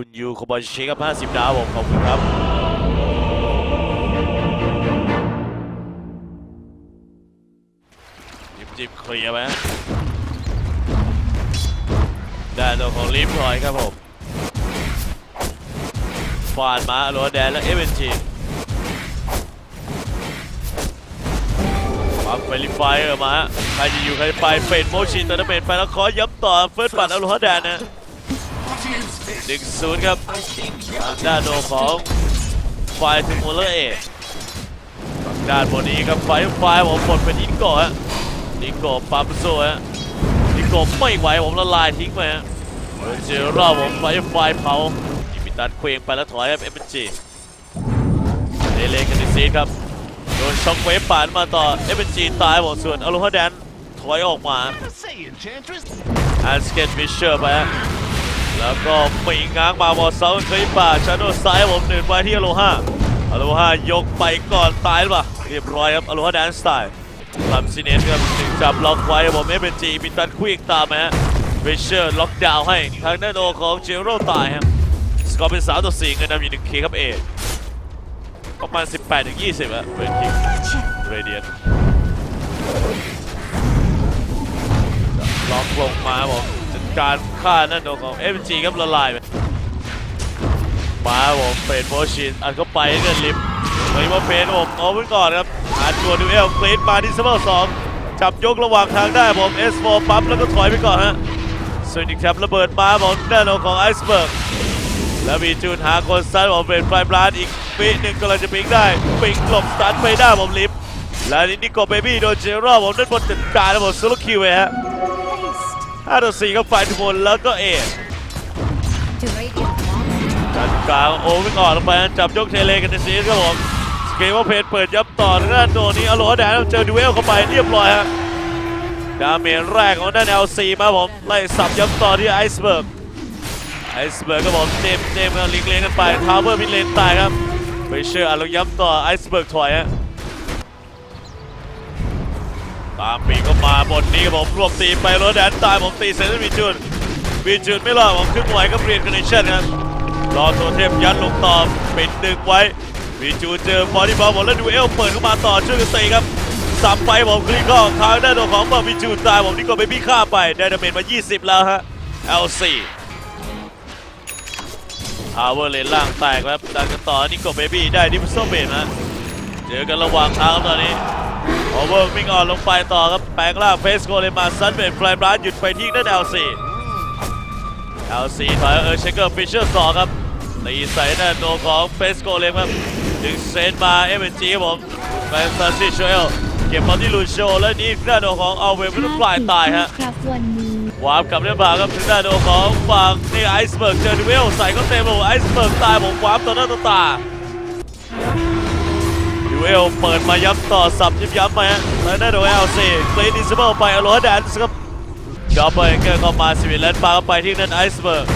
คุณยูโคบาชิครับ 50 ดาวผมขอบคุณครับ จิบจิบเคลียร์ไหมด้านตัวของลิฟทอยครับผมฟานมาโรแดนและเอเวนจีปั๊บเฟลิฟายเออมาใครจะอยู่ใครไปเฟดโมชินตอนนั้นเฟดไปแล้วขอย้ำต่อเฟิร์สบัตรอโรฮาแดนนะ หนึ่งศูนย์ครับทางด้านโดของไฟถึงโมเลอร์เอด้านบนนี้ครับไฟไฟผมกดเป็นอินโกะฮะนิโก้ปั๊มโซ่ฮะนิโก้ไม่ไหวผมละลายทิ้งไปฮะเจอรอบผมไฟไฟเผาจิมิตันเคว้งไปแล้วถอยครับเอ็มจีเดเลกันดิซีดครับโดนช็อคเวฟปาดมาต่อเอ็มจีตายหมดส่วนอโลฮาแดนถอยออกมา Say, Enchantress. อันสเกตฟิชเชอร์ไปฮะ แล้วก็ปีกง้างมาบอลเซาเคยป่าชาโดซ้ายผมหนึ่งไปที่อโลฮาอโลฮายกไปก่อนตายหรือเปล่าเรียบร้อยครับอโลฮาแดนสไตล์ทำซีเนสครับถึงจับล็อกไว้ผมเอเบนจีมีตันควิกตามมาฮะเวเชอร์ล็อกดาวน์ให้ทางด้านโอของเจโร่ตายครับสกอร์เป็น3ต่อ4เงินนำอยู่1เคครับเอประมาณ 18ถึง20อะเป็นคิงเรเดียนล็อกลงมาผม การฆ่านั่นโอของเอเบนจีครับละลายไปมาผมเป็นโมชินอัดเข้าไปเงินลิฟต์เลยว่าเป็นผมเอาไว้ก่อนครับหาตัวดูเอลเฟรดมาที่เซเบอร์สองจับยกระหว่างทางได้ผม S4 ปั๊มแล้วก็ถอยไปก่อนฮะส่วนอีกแคประเบิดมาผมด้านโนของไอซ์เบิร์กแล้วมีจูนหาคนซัดผมเป็นไฟบลาดอีกปีหนึ่งกำลังจะปิงได้ปิงหลบสตันไปได้ผมลิฟและนี่นิโกเบบี้โดนเจอรอบผมด้านบนจัดการแล้วผมซุลคิวเฮะ 5ต่อ4ก็ฝ่ายทุกคนแล้วก็เอ To radiant monsters. จัดกลารโอ้ไม่ก่อนลงไปจับยกเทเลกันในซีรีครับผมเกมว่าเพจเปิดยับต่อทางด้านโดนนี้อโลแดนเจอดูเอลเข้าไปเรียบร้อยฮะดาเมจแรกของด้าน LC มาผมไล่สับยับต่อที่ไอซ์เบิร์กไอซ์เบิร์กก็ผมเจมส์เจมกันลิงเลนกันไปทาวเวอร์มิเลนตายครับไปเชื่ออะลงย้ำต่อไอซ์เบิร์กถอยฮะ ตามปีก็มาบนนี้ครับผมรวบตีไปโรแดนตายผมตีเซนต์มีจุนมีจุนไม่รอดผมขึ้นไหวก็เปลี่ยนคอนเนคชั่นครับรอตัวเทพยัดลงต่อปิดดึงไว้มีจูเจอบอดี้บอลหมแล้วดูเอลเปิดเข้ามาต่อช่วยกันตีครับสับไปผมคลิกข้าทางด้านตัวของบอลมีจูตายผมนี่ก็ไปพี่ฆ่าไปได้ดาเมจมา 20 แล้วฮะ L4 ทาวเวอร์เลนล่างแตกครับดันกันต่อนี่ก็เบบี้ได้ดิฟโซเบนนะเจอกันระหว่างทางตอนนี้ โอเวอร์มิงออนลงไปต่อครับ แปลงร่างเฟสโกเลมาซันเบนฟลายบลัสหยุดไปที่ด้าน L4 L4 ถอยเออเชเกอร์ฟิชเชอร์สองครับตีใส่หน้าโนของเฟสโกเลยครับดึงเซนมาเอเมจีครับผมแฟนตาซีโชเอลเก็บบอลที่ลูโชและนี่หน้าโนของเอาเวไม่ต้องปลายตายฮะควาร์ปกลับเรียบร้อยครับถึงหน้าโนของฝั่งนี่ไอซ์เบิร์กเจอดูเวลใส่ก็เต็มเลยไอซ์เบิร์กตายผมวาร์ปต่อหน้าต่อตา เวลเปิดมาย้ำต่อสับยิบย้ำมาฮะแล้วหน้โนเอลซีเกรดิสเบิลไปอโลฮแดนส์ครับจอปเปอร์เองเกอร์เข้ามาสิวิเลนปาเข้าไปที่นั่นไอซ์เบิร์ก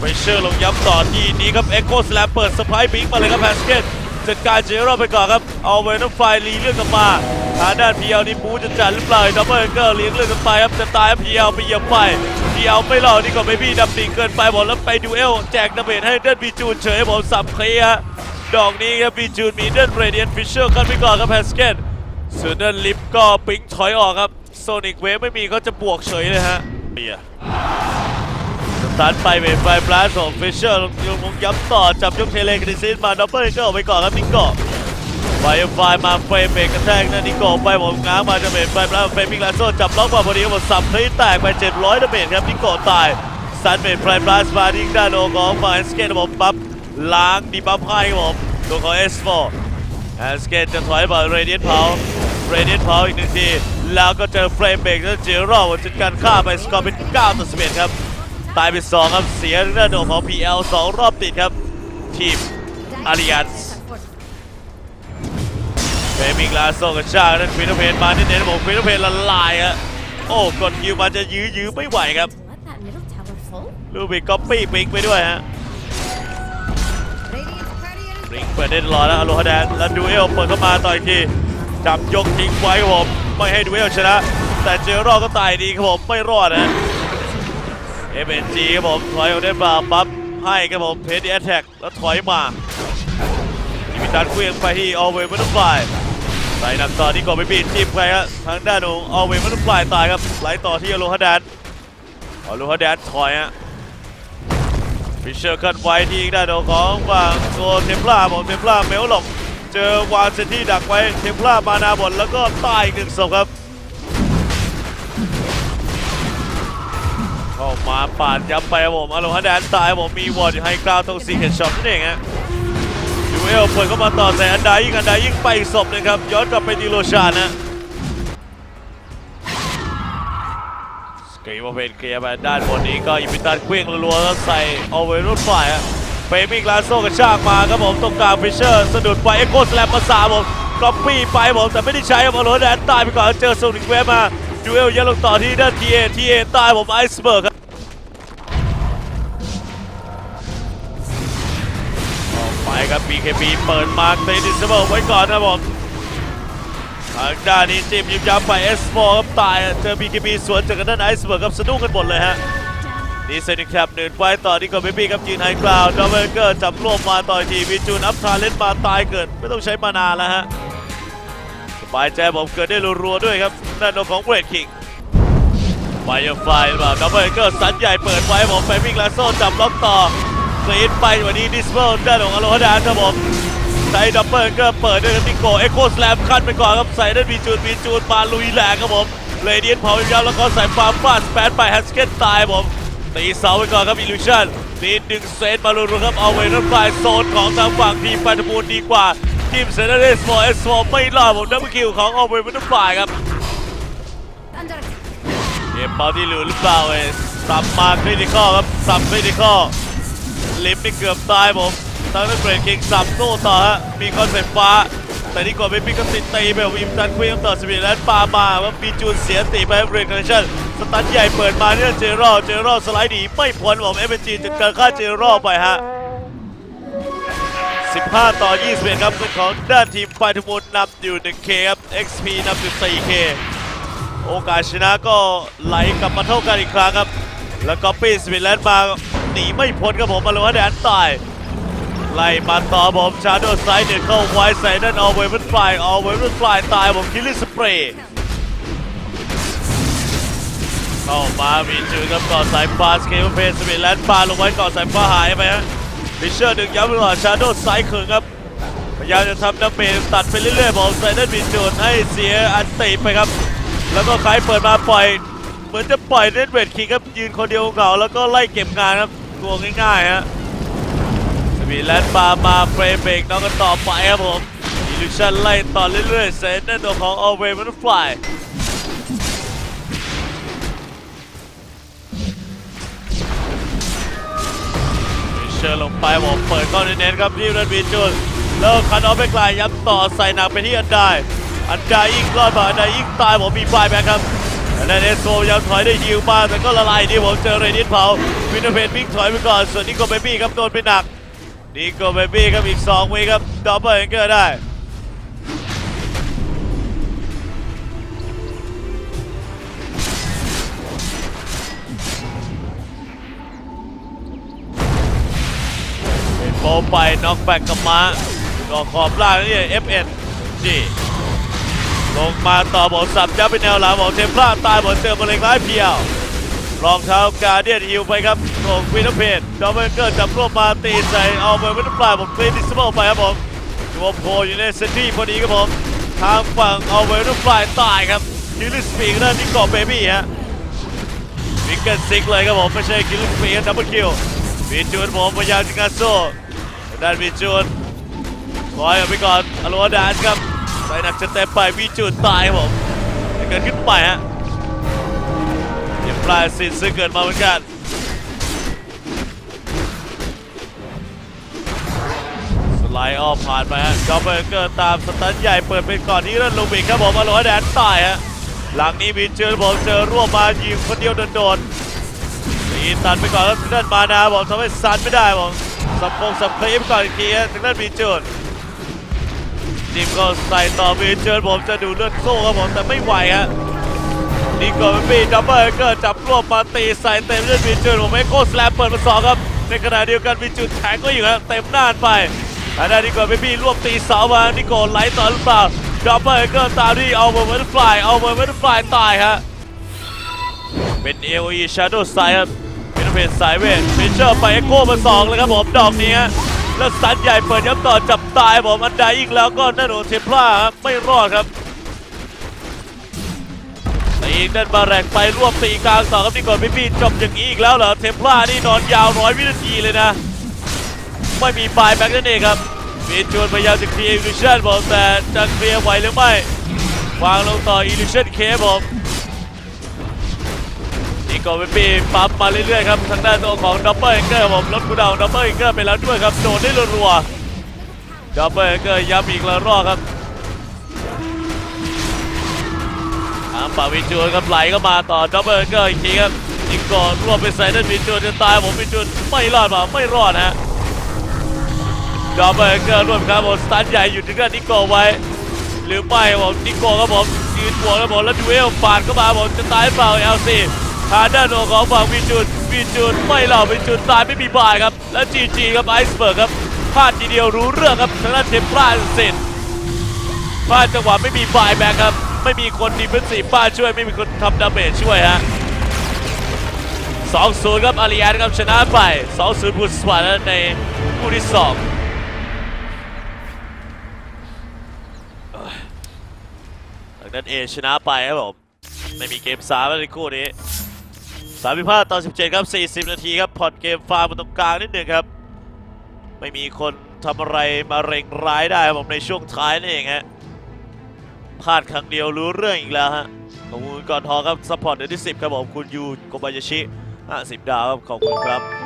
ไปเชื่อลงย้ำต่อที่นี้ครับเอ็กโคสแลมเปิดสไปร์บิงมาเลยครับแพสเกตจัดการเจอรอบไปก่อนครับ เอาเวนอฟไฟรีเลือกกลับมาทางด้านพีเอลนี่บูจะจัดหรือเปล่าดับเบิลเกอร์เลี้ยงเลือกกันไปครับจะตายพีเอลไปเหยียบไปพีเอลไม่รอดนี่ก็ไม่พี่ดับดิ่งเกินไปหมดแล้วไปดูเอลแจกดาเมจให้เดนบีจูนเฉยผมสับเคลียร์ ดอกนี้ครับบีจูนมีเดนเรเดียนฟิชเชอร์กันไปก่อนครับแพสเกตส่วนเดนลิฟก็ปิงถอยออกครับโซนิกเวฟไม่มีเขาจะบวกเฉยเลยฮะเบียร์สตาร์ทไปเป็นไฟบลัสของฟิชเชอร์ลงลงย้ำต่อจับยกเทเลกันดิซิสมาดับเบิลก็ออกไปก่อนครับนิโก้ไฟไฟมาเฟรมเบรกกระแทกนะนิโก้ไปผมง้างมาจะเป็นไฟบลัสเฟรมิงลาโซจับล็อกมาพอดีครับผมสับคลีแตกไป 700ดาเมจครับนิโก้ตายซันเป็นไฟบลัสมาที่ด้านโนของฝั่งเอสเกตผมปั๊บ ล้างดีปั๊บให้ครับผมตัวของ S4 แอนสเกตจะถอยบอลเรเดียนเผาเรเดียนเผาอีกหนึ่งที แล้วก็เจอเฟรมเบรกแล้วเจอรอบจัดการฆ่าไปสกอร์เป็น9ต่อ11ครับ ตายไป2ครับ เสียเรื่องโดของ PL 2 รอบติดครับ ทีม Alliance เฟรมิงลาโซกับชานั้นควินเพนมาเน้นๆผมควินเพนละลายฮะโอ้กดคิวมาจะยื้อยื้อไม่ไหวครับ Let that middle tower fall. ลูบิกก๊อปปี้ปิงไปด้วยฮะ Radiant ปริงเปิดได้รอแล้วอโลฮาแดนแล้วดูเอลเปิดเข้ามาต่ออีกทีจับยกทิ้งไว้ครับผมไม่ให้ดูเอลชนะ แต่เจอรอก็ตายดีครับผมไม่รอดนะเอเบนจีครับผมถอยออกได้เปล่าปั๊บให้ครับผมเพดีแอตแทกแล้วถอยมาที่มีการเคลื่องไปที่ออเวย์มันต้องฟลายใส่หนักต่อที่ก่อนไปบีดจิ้มไปครับทางด้านของออเวย์มันต้องฟลายตายครับไหลต่อที่อโลฮาแดนอโลฮาแดนถอยฮะ ฟิชเชอร์ขึ้นไวที่ด้านของฝั่งตัวเทมพลาบอกเทมพลาเมลหลบเจอวางเซนที่ดักไว้เทมพลามานาบนแล้วก็ตายอีกหนึ่งศพครับเข้ามาปาดยับไปผมอารมณ์แดนตายผมมีวอร์ดอยู่ไฮกราวตรงซีเคนช็อปนั่นเองฮะดูเอลเปิดเข้ามาต่อแต่อันดายิงอันดายิงไปอีกศพนึงครับย้อนกลับไปดีโลชานะ สกีมาเป็นเคลียร์ไปด้านบนนี้ก็อิมิตันเคว้งรัวแล้วใส่เอาไว้รุ่นฝ่ายฮะเฟมิงลาโซกระชากมาครับผมตรงกลางฟิชเชอร์สะดุดไปเอ็กโกสแลมมาสามผมก๊อปปี้ไปผมแต่ไม่ได้ใช้ครับอารมณ์แดนตายไปก่อนเจอโซนิกเวฟมาดูเอลยันลงต่อที่ด้านทีเอทีเอตายผมไอซ์เบิร์กครับออกไปครับ BKB เปิดมาเตดิสเบิลไว้ก่อนนะครับผม ทางด้านนี้จิมยิบยับไป S4 ครับตายเจอ BKB สวนจากกันด้านไอซ์เบิร์กครับสะดุ้งกันหมดเลยฮะดีเซนแคปหนึ่งไว้ต่อที่คอมเบบี้ครับยืนไฮกราวด์ดับเบิลเกอร์จับรวบมาต่ออีกทีวิจูนอัพทาเล่นมาตายเกิด ไม่ต้องใช้มานานแล้วฮะสบายใจผมเกิดได้รัวๆด้วยครับด้านโนของเบรดคิงไฟไฟหรือเปล่าดับเบิลเกอร์สันใหญ่เปิดไว้ผมไปวิ่งลาโซ่จับล็อกต่อเฟดไปวันนี้ดิสเบิลด้านของอโลฮดานครับผม ใส่ดับเบิลกอร์เปิดด้วยครับนิโกเอ็กโคสแลมขั้นไปก่อนครับใส่ด้านบีจูนบีจูนมาลุยแหลกครับผมเลเดียนเผายาวแล้วก็ใส่ฟาร์มฟาดสแปนไปแฮสเกตตายผมตีเสาไปก่อนครับอิลูชันตีดึงเซตมาลุยครับเอาไว้รถไฟโซนของทางฝั่งทีมปัตบูลดีกว่าทีมเซนเตอร์เอสโฟเอสโฟไม่รอดผมดับเบิลคิวของเอาไว้รถไฟครับเกมเบาที่เหลือหรือเปล่าเอ้ยสับมาคริติคอครับสับคริติคอลลิฟต์นี่เกือบตายผม ตั้งแต่เบรกคิงสับโต้ต่อฮะ มีคอนเซ็ปต์ฟ้า แต่นี่ก่อนไม่มีก็ติดตีไปแบบอิมตันคุยต่อสปีดแลนด์ปามาว่ามีจูนเสียตีไปเบรกคอนเนคชั่นสตันใหญ่เปิดมาเนี่ยเจอรอเจอรอสไลด์หนีไม่พ้นผมเอเนจีจะเกิดค่าเจอรอไปฮะ 15 ต่อ 21 ครับเป็นของด้านทีมไฟทุมูลนำอยู่ 1K ครับ XP นำอยู่ 4K โอกาสชนะก็ไหลกลับมาเท่ากันอีกครั้งครับ แล้วก็ปีสวิตแลนด์มาหนีไม่พ้นครับผมมาลงแดนตาย ไล่มาต่อผมชาโดไซด์เนี่ยเข้าไว้ใส่นั่นเอาเวมันฟลายเอาเวมันฟลายตายผมคิลลิ่สเปรย์เข้ามามีจืดครับก่อนสายฟ้าสเคปเพนสวิตแลนด์ปาลงไว้ก่อนสายฟ้าหายไปฮะฟิชเชอร์ดึงย้ำไปก่อนชาโดไซด์คืนครับพยายามจะทำดาเมจตัดไปเรื่อยๆผมใส่นั่นมีจูดให้เสียอันติไปครับ แล้วก็ใครเปิดมาปล่อยเหมือนจะปล่อยเล่นเวทคิงครับยืนคนเดียวเหงาแล้วก็ไล่เก็บงานครับตัวง่ายๆฮะ วีแลนด์ปามาเฟรมเบรกน้องกันต่อไปครับผมอิลูชันไล่ต่อเรื่อยๆเซนนั่นตัวของอเวมันฟลายเชิญลงไปผมเปิดก้อนเน้นๆครับที่เรนบีจูนแล้วคันออฟไปไกลย้ำต่อใส่หนักไปที่อันไดอันไดยิงรอดมาอันไดยิงตายผมมีไฟแบ็คครับอันนั้นเอสโซยังถอยได้ฮิวมาแต่ก็ละลายดีผมเจอเรดิสเผาวินเทอร์เพนวิ่งถอยไปก่อนส่วนนิโกเบบี้ครับโดนไปหนัก นิโกเบบี้ครับอีก 2 วิครับดับเบิลเองเกอร์ได้เป็นโบไปน็อกแบกกลับมาก็ขอบล่างนี่ FN G ลงมาต่อบอลสับยับไปแนวหลังบอกเทมพลาตายบอลเจอมะเร็งร้ายเพียว รองเท้าการเดียนฮิวไปครับของวินเทอร์เพนดอมเบลเกอร์จับรวบมาตีใส่เอาไปวินเทอร์ปลายผมคลีนดิสเบิลไปครับผมตัวโพอยู่ในเซนตี้พอดีครับผมทางฝั่งเอาไปวินเทอร์ปลายตายครับคิลลิสปีกนั่นนี่กอบเบบี้ฮะวิกเกนซิกเลยครับผมไม่ใช่คิลลิสปีกดับเบิลคิววีจูนผมพยายามจะงัดโซ่ด้านวีจูนถอยออกไปก่อนอโลวาดานครับใส่หนักจะเต็มไปวีจูนตายครับผมเกิดขึ้นไปฮะ ปลายสิทธิ์ซึ่งเกิดมาเหมือนกันสไลด์ออฟผ่านไปฮะจอมเบอร์เกอร์ตามสตันใหญ่เปิดเป็นก่อนที่นั่นลูบิกครับผมอโลฮแดนตายฮะหลังนี้มีเจอผมเจอร่วบมายิงคนเดียวโดนๆตีตันไปก่อนแล้วนั่นมานาผมทำให้ซันไม่ได้ผมสับคงสับเคลีไปก่อนอีกทีฮะถึงนั่นมีเจอจิมก็ใส่ต่อมีเจอผมจะดูเลือดโซ่ครับผมแต่ไม่ไหวฮะ นี่ก็เป็นปีดับเบิลเกอร์จับรวบมาตีใส่เต็มเลือดบีจอร์ผมเอ็กโคสแลมเปิดมาสองครับ ในขณะเดียวกันมีจุดแข็งก็อยู่ครับเต็มหน้านไปทางด้นนี้ก่อนบีรวบตีเสามานิโกไหลต่อหรือเปล่าดรอปเปอร์ก็ตามที่เอาเบอร์เวอร์ฟลายเอาเบอร์เวอร์ฟลายตายฮะเป็น AOE Shadow Side ครับเป็นเพจสายเวทฟิชเชอร์ไปเอ็กโคมาสองเลยครับผมดอกนี้แล้วสันใหญ่เปิดย้ำต่อจับตายผมอันใดอีกแล้วก็นั่นโอเทมพลาครับไม่รอดครับ อีกนั่นมาแรงไปรวบตีกลางต่อครับนี่ก่อนพี่พี่จบอย่างนี้อีกแล้วเหรอเทมพลานี่นอนยาวร้อยวินาทีเลยนะ ไม่มีปลายแบ็กนั่นเองครับมีจวนพยายามจะเคลียร์อิลูชันผมแต่จะเคลียร์ไหวหรือไม่วางลงต่ออิลูชันเคผมนี่ก็เป็นปีปั๊มมาเรื่อยๆครับทางด้านตัวของดับเบิลเองเกอร์ผมลดกูดาวดับเบิลเองเกอร์ไปแล้วด้วยครับโดนได้รัวๆดับเบิลเองเกอร์ย้ำอีกละรอบครับ ป่าวิจูนครับไหลเข้ามาต่อดับเบิลเกอร์อีกทีครับนี่ก็รวบไปใส่ด้านวิจูนจะตายผมวิจูนไม่รอดเปล่าไม่รอดฮะดับเบิลเกอร์รวบครับผมสตันใหญ่อยู่ที่ด้านนิโกไว้ หรือไม่บผมนิโกครับผมยืนบวกครับผมแล้วดูเอลปาดเข้ามาผมจะตายเปล่าเอลซีทางด้านของฝั่งวิจูนวิจูนไม่หล่อวิจูนตายไม่มีบายครับ แล้วจีจีครับไอซ์เบิร์กครับพลาดทีเดียวรู้เรื่องครับทางด้านเทมพลาเสร็จพลาดจังหวะไม่มีบายแบ็คครับ ไม่มีคนดีเฟนซีฟบ้าช่วยไม่มีคนทำดาเมจช่วยฮะ2-0ครับอาริยันครับชนะไป2-0พูดสวรรค์ในคู่ที่สองหลังนั้นเอชนะไปครับผมไม่มีเกม3แล้วในคู่นี้35ต่อ17 ครับ 40 นาทีครับผ่อนเกมฟาร์มตรงกลางนิดหนึ่งครับ ไม่มีคนทำอะไรมาเร่งร้ายได้ครับผมในช่วงท้ายนี่เองฮะ พลาดครั้งเดียวรู้เรื่องอีกแล้วฮะขอบคุณก่อนทองครับซัพพอร์ตเดือนที่ 10 ครับผมคุณยูโกบายาชิ50ดาวครับขอบคุณครับ